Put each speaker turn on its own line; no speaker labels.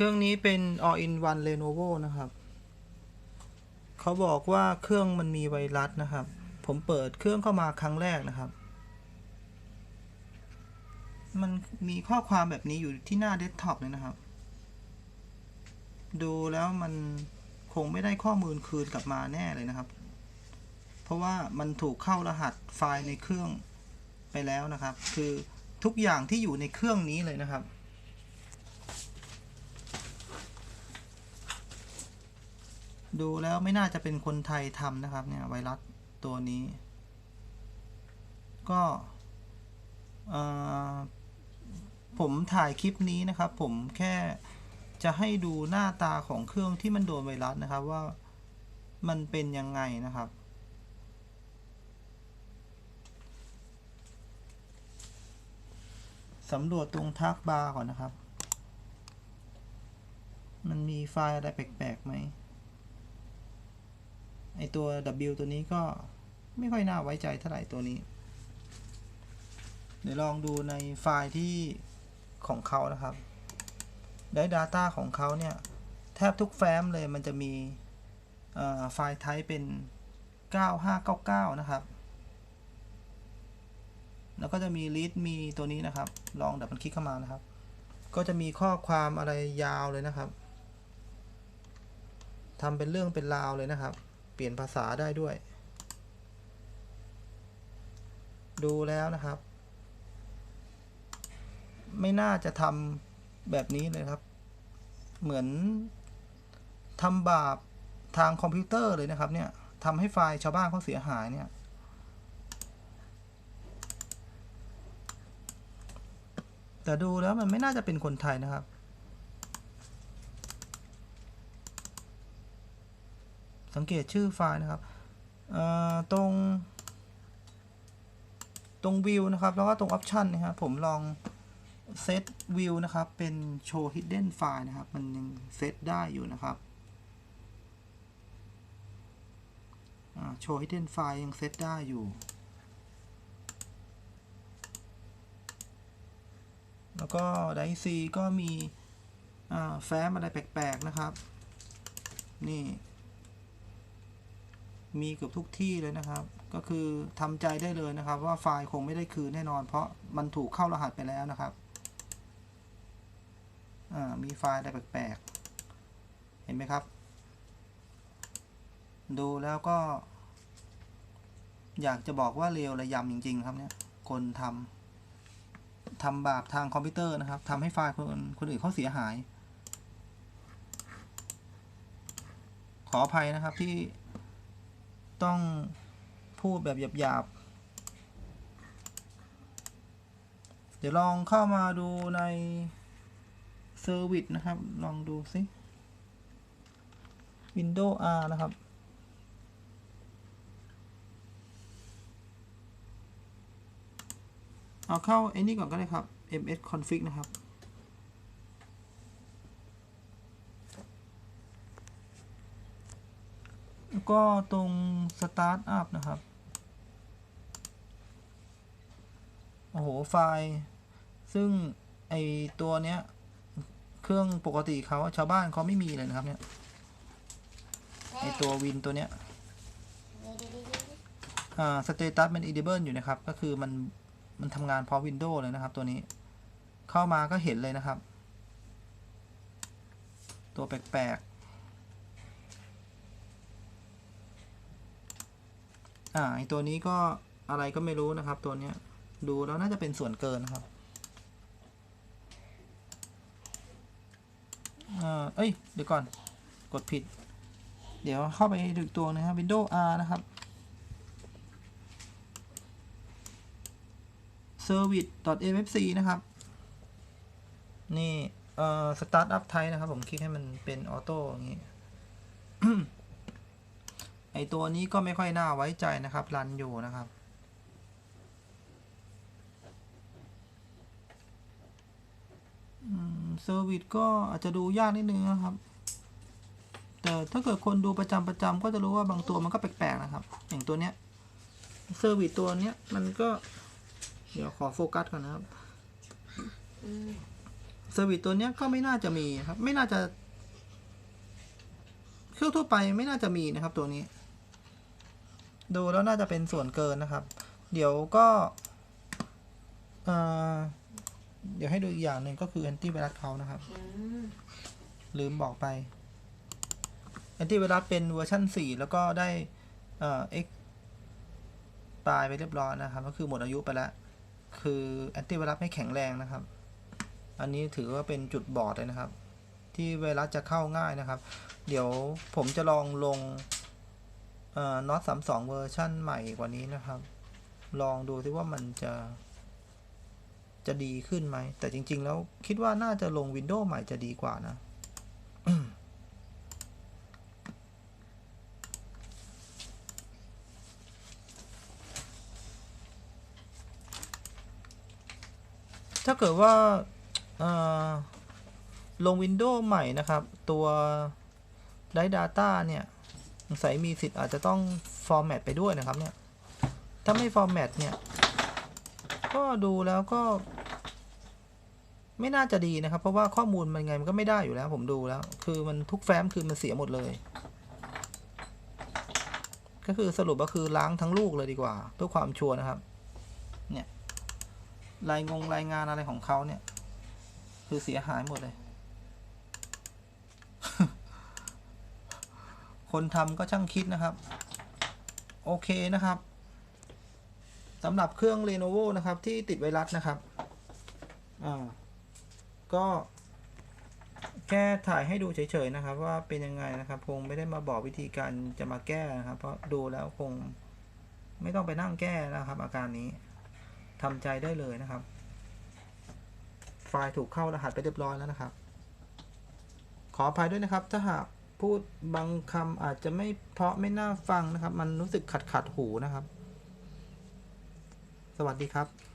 เครื่องนี้เป็น all in one Lenovo นะครับ เขาบอกว่าเครื่องมันมีไวรัสนะครับ ผมเปิดเครื่องเข้ามาครั้งแรกนะครับ มันมีข้อความแบบนี้อยู่ที่หน้าเดสก์ท็อปเลยนะครับ ดูแล้วมันคงไม่ได้ข้อมูลคืนกลับมาแน่เลยนะครับ เพราะว่ามันถูกเข้ารหัสไฟล์ในเครื่องไปแล้วนะครับ คือทุกอย่างที่อยู่ในเครื่องนี้เลยนะครับ ดูแล้วไม่น่าจะเป็นคนไทยทำนะครับเนี่ยไวรัสตัวนี้ ก็ผมถ่ายคลิปนี้นะครับ ผมแค่จะให้ดูหน้าตาของเครื่องที่มันโดนไวรัสนะครับว่ามันเป็นยังไงนะครับ สำรวจตรงทักบาร์ก่อนนะครับ มันมีไฟล์อะไรแปลกๆไหม ไอตัว W ตัวนี้ก็ไม่ค่อยน่าไว้ใจเท่าไหร่ตัวนี้ เดี๋ยวลองดูในไฟล์ที่ของเขานะครับ ได้ Data ของเขาเนี่ย แทบทุกแฟ้มเลยมันจะมีไฟล์ไทป์เป็น 9599 นะครับ แล้วก็จะมี read มีตัวนี้นะครับ ลองดับมันคลิกเข้ามานะครับ ก็จะมีข้อความอะไรยาวเลยนะครับทำเป็นเรื่องเป็นราวเลยนะครับ เปลี่ยนภาษาได้ด้วย ดูแล้วนะครับ ไม่น่าจะทำแบบนี้เลยครับ เหมือนทำบาปทางคอมพิวเตอร์เลยนะครับเนี่ยทำให้ไฟล์ชาวบ้านเขาเสียหายเนี่ยแต่ดูแล้วมันไม่น่าจะเป็นคนไทยนะครับ สังเกตชื่อไฟล์นะครับตรง ตรงวิวนะครับ แล้วก็ตรงออปชันนะครับ ผมลองเซตวิวนะครับ เป็นโชว์ hidden file นะครับ มันยังเซตได้อยู่นะครับโชว์ hidden file ยังเซตได้อยู่ แล้วก็ไดซีก็มีแฟ้มอะไรแปลก ๆ นะครับ นี่ มีเกือบทุกที่เลยนะครับ ก็คือทำใจได้เลยนะครับ ว่าไฟล์คงไม่ได้คืนแน่นอน เพราะมันถูกเข้ารหัสไปแล้วนะครับมีไฟล์อะไรแปลกๆ เห็นไหมครับ ดูแล้วก็ อยากจะบอกว่าเลวระยำจริง ๆ ครับเนี่ย คนทำทำบาปทางคอมพิวเตอร์นะครับทำให้ไฟล์คนคนอื่นเขาเสียหาย ขออภัยนะครับที่ ต้องพูดแบบหยาบๆ เดี๋ยวลองเข้ามาดูในเซอร์วิสนะครับ ลองดูสิ Windows R นะครับ เอาเข้าไอ้นี่ก่อนก็ได้ครับ ms config นะครับ แล้ว ก็ตรง Start up นะครับ โอ้โห ไฟล์ ซึ่ง ไอตัวเนี้ย เครื่องปกติเขาชาวบ้านเขาไม่มีเลยนะครับเนี่ย ไอตัววินตัวเนี้ย อ่า สเตตัสเป็น edible อยู่นะครับ ก็คือมัน มันทำงานพร้อม Windows เลยนะครับตัวนี้ เข้ามาก็เห็นเลยนะครับ ตัวแปลก อ่าไอตัวนี้ก็อะไรก็ไม่รู้นะครับ ตัวเนี้ยดูแล้วน่าจะเป็นส่วนเกินครับอ่าเอ้ย เดี๋ยวก่อน กดผิด เดี๋ยวเข้าไปดูอีกตัวนะครับ Windows R นะครับ service.mfc นะครับ นี่ เอ่อ startup type นะครับ ผมคลิกให้มันเป็นออโต้อย่างนี้ ไอตัวนี้ก็ไม่ค่อยน่าไว้ใจนะครับ รันอยู่นะครับ เซอร์วิสก็อาจจะดูยากนิดนึงนะครับ แต่ถ้าเกิดคนดูประจำประจำก็จะรู้ว่าบางตัวมันก็แปลกๆนะครับ อย่างตัวเนี้ย เซอร์วิสตัวเนี้ยมันก็ เดี๋ยวขอโฟกัสก่อนนะครับเซอร์วิสตัวเนี้ยก็ไม่น่าจะมีครับ ไม่น่าจะ เครื่องทั่วไปไม่น่าจะมีนะครับตัวนี้ ดูแล้วน่าจะเป็นส่วนเกินนะครับ เดี๋ยวก็เอ่อเดี๋ยวให้ดูอีกอย่างหนึ่งก็คือแอนตี้ไวรัสเขานะครับ ลืมบอกไปแอนตี้ไวรัสเป็นเวอร์ชัน4 แล้วก็ได้เอ่อ X ตายไปเรียบร้อยนะครับ ก็คือหมดอายุไปแล้ว คือแอนตี้ไวรัสไม่แข็งแรงนะครับ อันนี้ถือว่าเป็นจุดบอดเลยนะครับ ที่ไวรัสจะเข้าง่ายนะครับ เดี๋ยวผมจะลองลง เอ่อ NOT 32เวอร์ชันใหม่กว่านี้นะครับ ลองดูซิว่ามันจะ จะดีขึ้นไหม แต่จริง ๆ แล้วคิดว่าน่าจะลง Windows ใหม่จะดีกว่านะถ้าเกิดว่าอ่อลง Windows ใหม่นะครับ ตัว Drive Data เนี่ย สงสัยมีสิทธิ์อาจจะต้อง format ไปด้วยนะครับเนี่ย ถ้าไม่ format เนี่ย ก็ดูแล้วก็ ไม่น่าจะดีนะครับ เพราะว่าข้อมูลมันไงมันก็ไม่ได้อยู่แล้ว ผมดูแล้ว คือมันทุกแฟ้มคือมันเสียหมดเลย ก็คือสรุปก็คือล้างทั้งลูกเลยดีกว่า เพื่อความชัวร์นะครับ เนี่ย รายงงรายงานอะไรของเขาเนี่ย คือเสียหายหมดเลย คนทำก็ช่างคิดนะครับ โอเคนะครับสำหรับเครื่อง Lenovo นะครับ ที่ติดไวรัสนะครับอ่าก็แค่ถ่ายให้ดูเฉยๆนะครับ ว่าเป็นยังไงนะครับคงไม่ได้มาบอกวิธีการจะมาแก้นะครับ เพราะดูแล้วคงไม่ต้องไปนั่งแก้นะครับ อาการนี้ทำใจได้เลยนะครับ ไฟล์ถูกเข้ารหัสไปเรียบร้อยแล้วนะครับ ขออภัยด้วยนะครับถ้าหาก พูดบางคำอาจจะไม่เพราะไม่น่าฟังนะครับ มันรู้สึกขัดขัดหูนะครับ สวัสดีครับ